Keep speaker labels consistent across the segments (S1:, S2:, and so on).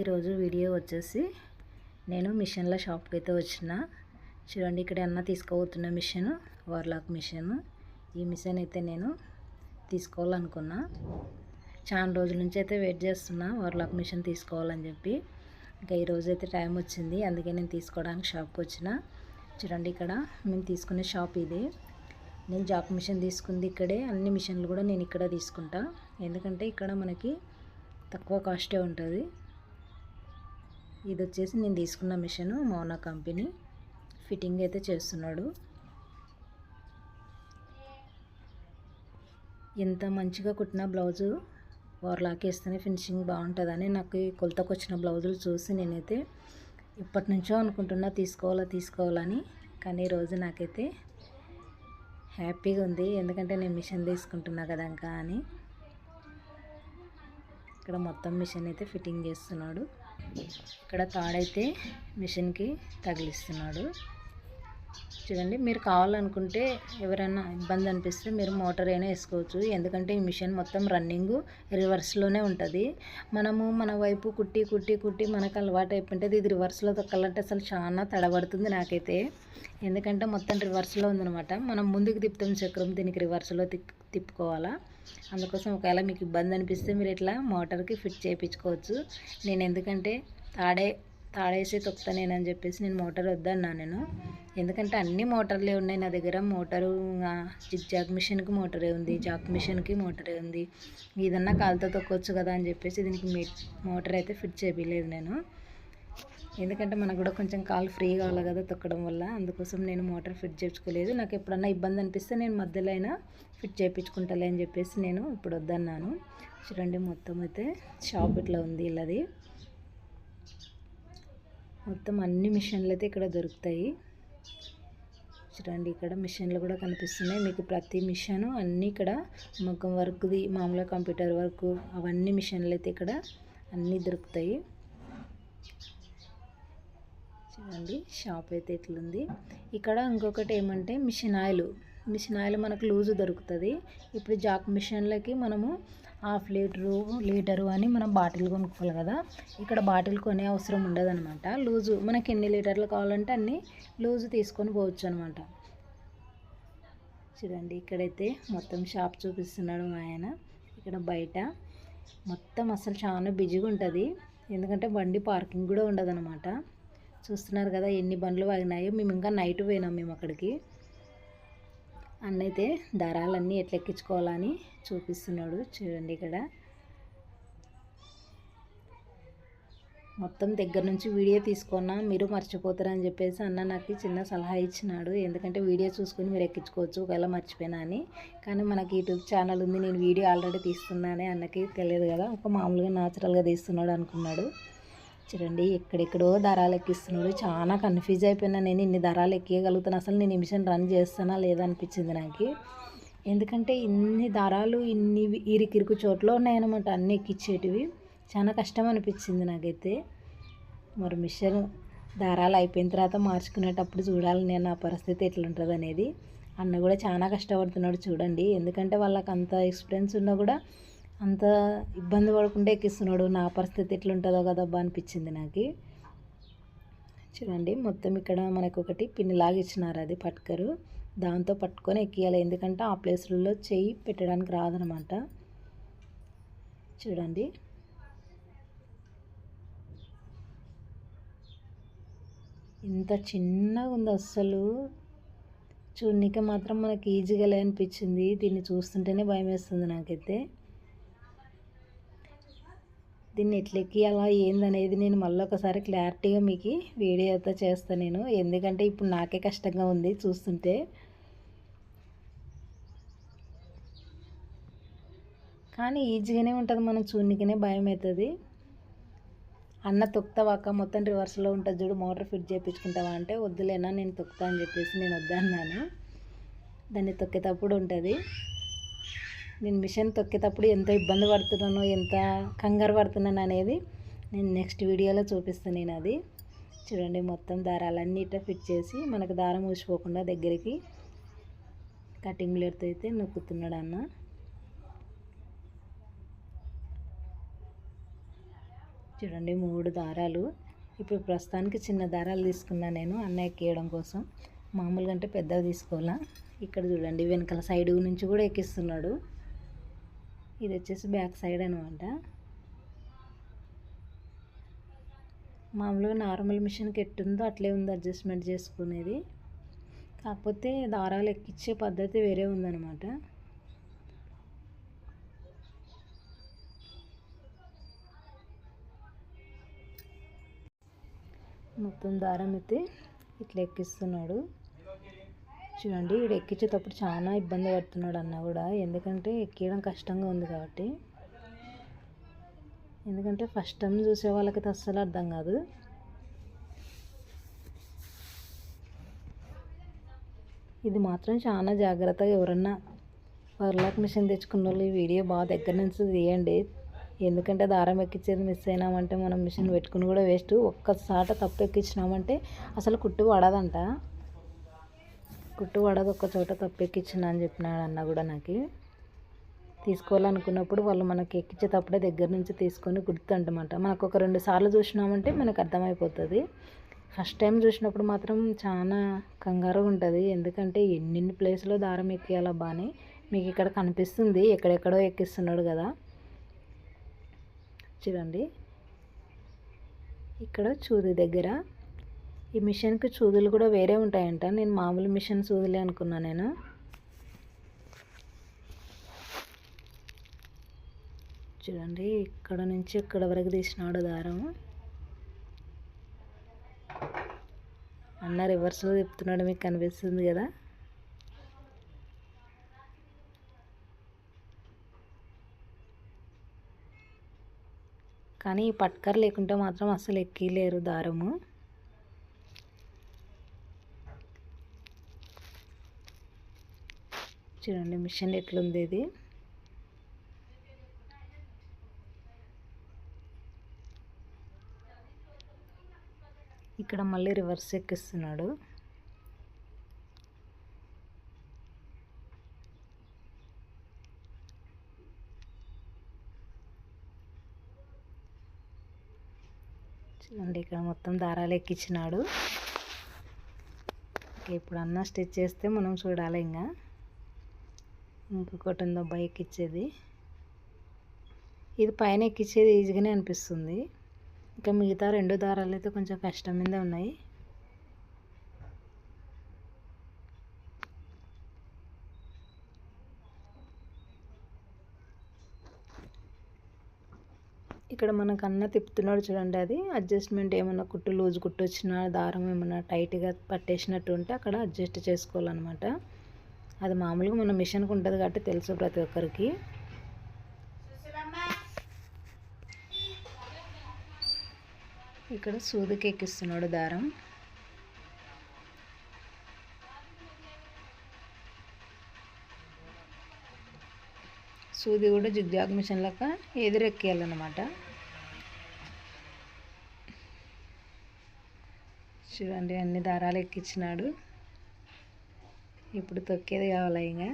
S1: ఈరోజు వీడియో వచ్చేసి నేను మిషన్ల షాప్కి అయితే వచ్చిన. చూడండి ఇక్కడ అన్న తీసుకోబోతున్న మిషన్ వర్లాక్ మిషన్. ఈ మిషన్ అయితే నేను తీసుకోవాలనుకున్నా. చాలా రోజుల నుంచి అయితే వెయిట్ చేస్తున్నా వర్లాక్ మిషన్ తీసుకోవాలని చెప్పి. ఇంకా ఈరోజు అయితే టైం వచ్చింది అందుకే నేను తీసుకోవడానికి షాప్కి వచ్చిన. చూడండి ఇక్కడ మేము తీసుకునే షాప్ ఇది. నేను జాక్ మిషన్ తీసుకుంది ఇక్కడే అన్ని మిషన్లు కూడా నేను ఇక్కడ తీసుకుంటా. ఎందుకంటే ఇక్కడ మనకి తక్కువ కాస్టే ఉంటుంది. ఇది వచ్చేసి నేను తీసుకున్న మిషన్ మౌనా కంపెనీ. ఫిట్టింగ్ అయితే చేస్తున్నాడు. ఎంత మంచిగా కుట్టిన బ్లౌజు వారులాకేస్తేనే ఫినిషింగ్ బాగుంటుందని నాకు ఈ కొలతకు వచ్చిన బ్లౌజులు చూసి నేనైతే ఇప్పటి నుంచో అనుకుంటున్నా తీసుకోవాలా తీసుకోవాలని. కానీ ఈరోజు నాకైతే హ్యాపీగా ఉంది. ఎందుకంటే నేను మిషన్ తీసుకుంటున్నా కదా ఇంకా అని. ఇక్కడ మొత్తం మిషన్ అయితే ఫిట్టింగ్ చేస్తున్నాడు. ఇక్కడ తాడైతే మిషన్కి తగిలిస్తున్నాడు. చూడండి మీరు కావాలనుకుంటే ఎవరైనా ఇబ్బంది అనిపిస్తే మీరు మోటార్ అయినా వేసుకోవచ్చు. ఎందుకంటే ఈ మిషన్ మొత్తం రన్నింగ్ రివర్స్లోనే ఉంటుంది. మనము మన వైపు కుట్టి కుట్టి కుట్టి మనకు అలవాటు అయిపోయింటుంది. ఇది రివర్స్లో తొక్కాలంటే అసలు చాలా తడబడుతుంది నాకైతే. ఎందుకంటే మొత్తం రివర్స్లో ఉందనమాట మనం ముందుకు తిప్పుతాం చక్రం దీనికి రివర్స్లో తిప్పుకోవాలా. అందుకోసం ఒకవేళ మీకు ఇబ్బంది అనిపిస్తే మీరు ఇట్లా మోటార్కి ఫిట్ చేయించుకోవచ్చు. నేను ఎందుకంటే తాడే తాడేసి తొక్కుతానేనని చెప్పేసి నేను మోటార్ వద్దన్నా నేను. ఎందుకంటే అన్ని మోటార్లే ఉన్నాయి నా దగ్గర. మోటారు జిగ్ జాక్ మిషన్కి మోటరే ఉంది. జాక్ మిషన్కి మోటరే ఉంది. ఏదన్నా కాలుతో తొక్కొచ్చు కదా అని చెప్పేసి దీనికి మోటార్ అయితే ఫిట్ చేయలేదు నేను. ఎందుకంటే మనకు కూడా కొంచెం కాలు ఫ్రీ కావాలి కదా తొక్కడం వల్ల. అందుకోసం నేను మోటార్ ఫిట్ చేయించుకోలేదు నాకు ఎప్పుడన్నా ఇబ్బంది అనిపిస్తే నేను మధ్యలో అయినా ఫిట్ చేయించుకుంటాలే అని చెప్పేసి నేను ఇప్పుడు వద్దన్నాను. చూడండి మొత్తం అయితే షాప్ ఇట్లా ఉంది ఇలాది మొత్తం అన్ని మిషన్లు అయితే ఇక్కడ దొరుకుతాయి. చూడండి ఇక్కడ మిషన్లు కూడా కనిపిస్తున్నాయి. మీకు ప్రతి మిషన్ అన్నీ ఇక్కడ మగ్గం వర్క్ది మామూలుగా కంప్యూటర్ వర్క్ అవన్నీ మిషన్లు అయితే ఇక్కడ అన్నీ దొరుకుతాయి. చూడండి షాప్ అయితే ఇట్లుంది. ఇక్కడ ఇంకొకటి ఏమంటే మిషన్ ఆయిల్. మిషన్ ఆయిల్ మనకు లూజు దొరుకుతుంది. ఇప్పుడు జాక్ మిషన్లకి మనము హాఫ్ లీటరు లీటరు అని మనం బాటిల్ కొనుక్కోవాలి కదా. ఇక్కడ బాటిల్ కొనే అవసరం ఉండదనమాట లూజు మనకి ఎన్ని లీటర్లు కావాలంటే అన్ని లూజు తీసుకొని పోవచ్చు అనమాట చూడండి ఇక్కడైతే మొత్తం షాప్ చూపిస్తున్నాడు మా ఆయన. ఇక్కడ బయట మొత్తం అసలు చాలా బిజీగా ఉంటుంది. ఎందుకంటే బండి పార్కింగ్ కూడా ఉండదనమాట చూస్తున్నారు కదా ఎన్ని బండ్లు వాగినాయో. మేము ఇంకా నైట్ పోయినాం మేము అక్కడికి. అన్నైతే దారాలన్నీ ఎట్లా ఎక్కించుకోవాలని చూపిస్తున్నాడు చూడండి ఇక్కడ. మొత్తం దగ్గర నుంచి వీడియో తీసుకున్నా మీరు మర్చిపోతారని చెప్పేసి అన్న నాకు చిన్న సలహా ఇచ్చినాడు. ఎందుకంటే వీడియో చూసుకొని మీరు ఎక్కించుకోవచ్చు ఒకవేళ మర్చిపోయినా అని. కానీ మనకి యూట్యూబ్ ఛానల్ ఉంది నేను వీడియో ఆల్రెడీ తీస్తున్నానే అన్నకి తెలియదు కదా. ఒక మామూలుగా న్యాచురల్గా తీస్తున్నాడు అనుకున్నాడు. చూడండి ఎక్కడెక్కడో దారాలు ఎక్కిస్తున్నాడు చాలా కన్ఫ్యూజ్ అయిపోయినా నేను ఇన్ని దారాలు ఎక్కియగలుగుతాను. అసలు నేను మిషన్ రన్ చేస్తానా లేదా అనిపించింది నాకు. ఎందుకంటే ఇన్ని దారాలు ఇన్ని ఇరికిరుకు చోట్ల ఉన్నాయన్నమాట అన్ని ఎక్కిచ్చేటివి. చాలా కష్టం అనిపించింది నాకైతే. మరి మిషన్ దారాలు అయిపోయిన తర్వాత మార్చుకునేటప్పుడు చూడాలి నేను నా పరిస్థితి ఎట్లుంటుంది అనేది. అన్న కూడా చాలా కష్టపడుతున్నాడు చూడండి. ఎందుకంటే వాళ్ళకి అంత ఎక్స్పీరియన్స్ ఉన్నా కూడా అంత ఇబ్బంది పడకుండా ఎక్కిస్తున్నాడు. నా పరిస్థితి ఎట్లుంటుందో కదబ్బా అనిపించింది నాకు. చూడండి మొత్తం ఇక్కడ మనకు ఒకటి పిన్ని లాగిచ్చినారు అది పట్టుకరు దాంతో పట్టుకొని ఎక్కియాలి. ఎందుకంటే ఆ ప్లేస్లలో చెయ్యి పెట్టడానికి రాదనమాట చూడండి. ఇంత చిన్నగా ఉంది అస్సలు. చూడనిక మాత్రం మనకి ఈజీగా అనిపించింది. దీన్ని చూస్తుంటేనే భయం వేస్తుంది నాకైతే. దీన్ని ఎట్లెక్కి అలా ఏందనేది నేను మళ్ళీ ఒకసారి క్లారిటీగా మీకు వీడియో అయితే చేస్తాను నేను. ఎందుకంటే ఇప్పుడు నాకే కష్టంగా ఉంది చూస్తుంటే. కానీ ఈజీగానే ఉంటుంది మనం చూడనికనే భయం అవుతుంది అన్న తొక్తావాక మొత్తం రివర్స్లో ఉంటుంది చూడు మోటార్ ఫిట్ చేయించుకుంటావా అంటే వద్దులేనా నేను తొక్కుతా అని చెప్పేసి నేను వద్దన్నాను. దాన్ని తొక్కేటప్పుడు ఉంటుంది. నేను మిషన్ తొక్కేటప్పుడు ఎంత ఇబ్బంది పడుతున్నానో ఎంత కంగారు పడుతున్నాను అనేది నేను నెక్స్ట్ వీడియోలో చూపిస్తాను నేను అది. చూడండి మొత్తం దారాలన్నీ ఇట్లా ఫిట్ చేసి మనకు దారం ఊసిపోకుండా దగ్గరికి కటింగ్ బ్లేడ్తో అయితే నొక్కుతున్నాడు అన్న. చూడండి మూడు దారాలు. ఇప్పుడు ప్రస్తుతానికి చిన్న దారాలు తీసుకున్నా నేను అన్నయ్యకి ఎక్కియడం కోసం. మామూలుగా అంటే పెద్దవి తీసుకోవాలా? ఇక్కడ చూడండి వెనకాల సైడ్ నుంచి కూడా ఎక్కిస్తున్నాడు. ఇది వచ్చేసి బ్యాక్ సైడ్ అనమాట మామూలుగా నార్మల్ మిషన్కి ఎట్టుందో అట్లే ఉంది అడ్జస్ట్మెంట్ చేసుకునేది. కాకపోతే దారాలు ఎక్కించే పద్ధతి వేరే ఉందన్నమాట. మొత్తం దారం అయితే ఇట్లా ఎక్కిస్తున్నాడు. చూడండి ఇక్కడ ఎక్కించేటప్పుడు చాలా ఇబ్బంది పడుతున్నాడు అన్న కూడా. ఎందుకంటే ఎక్కియడం కష్టంగా ఉంది కాబట్టి. ఎందుకంటే ఫస్ట్ టైం చూసే వాళ్ళకైతే అస్సలు అర్థం కాదు. ఇది మాత్రం చాలా జాగ్రత్తగా ఎవరన్నా వర్లాక్ మిషన్ తెచ్చుకున్న వాళ్ళు ఈ వీడియో బాగా దగ్గర నుంచి తీయండి. ఎందుకంటే దారం ఎక్కించేది మిస్ అయినామంటే మనం మిషన్ పెట్టుకుని కూడా వేస్ట్ ఒక్కసాట తప్పు ఎక్కించినామంటే అసలు కుట్టు పడదంట. కుట్టు పడదు ఒక చోట తప్పెక్కిచ్చిన అని చెప్పినాడు అన్న కూడా నాకు. తీసుకోవాలనుకున్నప్పుడు వాళ్ళు మనకి ఎక్కించేటప్పుడే దగ్గర నుంచి తీసుకొని గుర్తుంటమాట మనకు ఒక రెండు సార్లు చూసినామంటే మనకు అర్థమైపోతుంది. ఫస్ట్ టైం చూసినప్పుడు మాత్రం చాలా కంగారుగా ఉంటుంది. ఎందుకంటే ఎన్నెన్ని ప్లేస్లో దారం ఎక్కియాలా బాగానే మీకు ఇక్కడ కనిపిస్తుంది. ఎక్కడెక్కడో ఎక్కిస్తున్నాడు కదా. చూడండి. ఇక్కడ చూది దగ్గర ఈ మిషన్కి చూదులు కూడా వేరే ఉంటాయంట. నేను మామూలు మిషన్ చూదులే అనుకున్నా నేను. చూడండి ఇక్కడ నుంచి ఇక్కడ వరకు తీసినాడు దారం అన్న రివర్స్లో తిప్పుతున్నాడు మీకు కనిపిస్తుంది కదా? కానీ ఈ పట్కర్ లేకుంటే మాత్రం అసలు ఎక్కిలేరు దారము. చూడండి మిషన్ ఎట్లుంది ఇది. ఇక్కడ మళ్ళీ రివర్స్ ఎక్కిస్తున్నాడు. చూడండి ఇక్కడ మొత్తం దారాలు ఎక్కించినాడు. ఇప్పుడు అన్న స్టిచ్ చేస్తే మనం చూడాలి ఇంకా. ఇంకొకటి ఉందో బైక్ ఇచ్చేది. ఇది పైన ఎక్కించేది ఈజీగానే అనిపిస్తుంది. ఇంకా మిగతా రెండు దారాలు అయితే కొంచెం కష్టం మీద ఉన్నాయి. ఇక్కడ మనకు అన్న తిప్పుతున్నాడు చూడండి అది. అడ్జస్ట్మెంట్ ఏమన్నా కుట్టు లూజ్ కుట్టు వచ్చినా దారం ఏమన్నా టైట్గా పట్టేసినట్టు ఉంటే అక్కడ అడ్జస్ట్ చేసుకోవాలన్నమాట. అది మామూలుగా మన మిషన్కి ఉంటుంది కాబట్టి తెలుసు ప్రతి ఒక్కరికి. ఇక్కడ సూదికి ఎక్కిస్తున్నాడు దారం. సూది కూడా జిగ్జాగ్ మిషన్ లెక్క ఎదురెక్కేయాలన్నమాట. చూడండి అన్ని దారాలు ఎక్కించినాడు. ఇప్పుడు తొక్కేది కావాలి ఇంకా?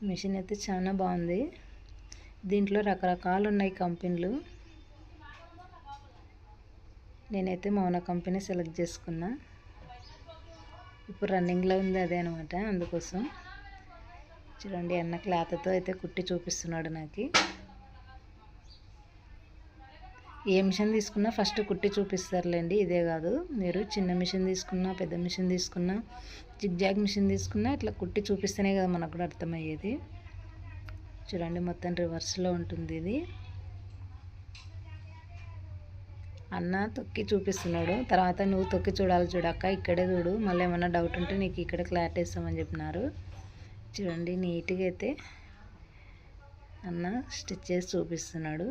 S1: మిషన్ అయితే చాలా బాగుంది. దీంట్లో రకరకాలు ఉన్నాయి కంపెనీలు. నేనైతే మౌన కంపెనీ సెలెక్ట్ చేసుకున్నా. ఇప్పుడు రన్నింగ్లో ఉంది అదే అనమాట అందుకోసం. చూడండి అన్న క్లాత్తో అయితే కుట్టి చూపిస్తున్నాడు నాకు. ఏ మిషన్ తీసుకున్నా ఫస్ట్ కుట్టి చూపిస్తారులేండి ఇదే కాదు. మీరు చిన్న మిషన్ తీసుకున్నా పెద్ద మిషన్ తీసుకున్నా జిగ్జాగ్ మిషన్ తీసుకున్నా ఇట్లా కుట్టి చూపిస్తేనే కదా మనకు కూడా అర్థమయ్యేది. చూడండి మొత్తం రివర్స్లో ఉంటుంది ఇది. అన్న తొక్కి చూపిస్తున్నాడు. తర్వాత నువ్వు తొక్కి చూడాలి చూడక్క ఇక్కడే చూడు. మళ్ళీ ఏమన్నా డౌట్ ఉంటే నీకు ఇక్కడ క్లారిటీ ఇస్తామని చెప్పినారు. చూడండి నీట్గా అయితే అన్న స్టిచ్ చేసి చూపిస్తున్నాడు.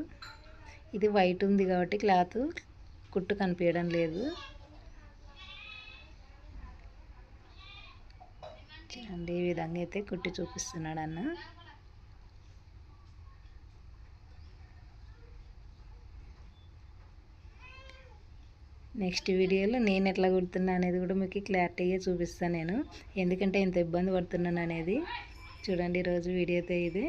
S1: ఇది వైట్ ఉంది కాబట్టి క్లాత్ కుట్టు కనిపించడం లేదు. చూడండి ఈ విధంగా అయితే కుట్టి చూపిస్తున్నాడు అన్న. నెక్స్ట్ వీడియోలో నేను ఎట్లా కుడుతున్నా అనేది కూడా మీకు క్లారిటీగా చూపిస్తాను నేను. ఎందుకంటే ఇంత ఇబ్బంది పడుతున్నాను అనేది. చూడండి ఈరోజు వీడియో అయితే ఇది.